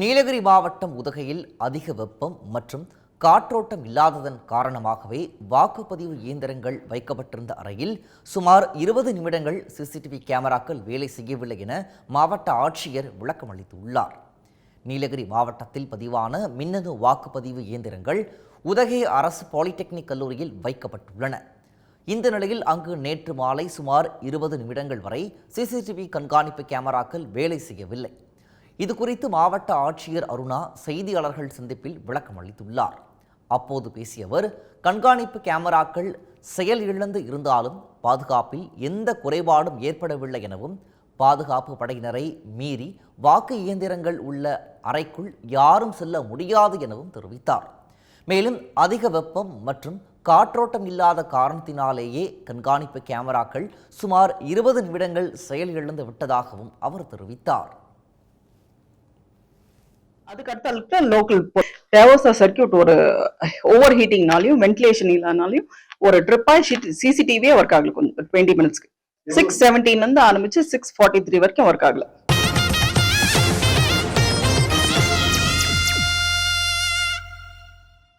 நீலகிரி மாவட்டம் உதகையில் அதிக வெப்பம் மற்றும் காற்றோட்டம் இல்லாததன் காரணமாகவே வாக்குப்பதிவு இயந்திரங்கள் வைக்கப்பட்டிருந்த அறையில் சுமார் இருபது நிமிடங்கள் சிசிடிவி கேமராக்கள் வேலை செய்யவில்லை என மாவட்ட ஆட்சியர் விளக்கம் அளித்துள்ளார். நீலகிரி மாவட்டத்தில் பதிவான மின்னணு வாக்குப்பதிவு இயந்திரங்கள் உதகை அரசு பாலிடெக்னிக் கல்லூரியில் வைக்கப்பட்டுள்ளன. இந்த நிலையில் அங்கு நேற்று மாலை சுமார் இருபது நிமிடங்கள் வரை சிசிடிவி கண்காணிப்பு கேமராக்கள் வேலை செய்யவில்லை. இது குறித்து மாவட்ட ஆட்சியர் அருணா செய்தியாளர்கள் சந்திப்பில் விளக்கம் அளித்துள்ளார். அப்போது பேசிய அவர் கண்காணிப்பு கேமராக்கள் செயல் இழந்து இருந்தாலும் பாதுகாப்பில் எந்த குறைபாடும் ஏற்படவில்லை எனவும் பாதுகாப்பு படையினரை மீறி வாக்கு இயந்திரங்கள் உள்ள அறைக்குள் யாரும் செல்ல முடியாது எனவும் தெரிவித்தார். மேலும் அதிக வெப்பம் மற்றும் காற்றோட்டம் இல்லாத காரணத்தினாலேயே கண்காணிப்பு கேமராக்கள் சுமார் இருபது நிமிடங்கள் செயல் இழந்து விட்டதாகவும் அவர் தெரிவித்தார். அதுக்கு அடுத்த லோக்கல் டேவர்ஸா சர்க்கியூட் ஒரு ஓவர் ஹீட்டிங்னாலையும் வென்டிலேஷன் இல்லாதனாலையும் ஒரு ட்ரிப்பாய் சிசிடிவியே ஒர்க் ஆகல கொஞ்சம் டுவெண்ட்டி மினிட்ஸ்க்கு சிக்ஸ் செவன்டீன் இருந்து ஆரம்பிச்சு சிக்ஸ் ஃபார்ட்டி த்ரீ வரைக்கும் ஒர்க் ஆகல.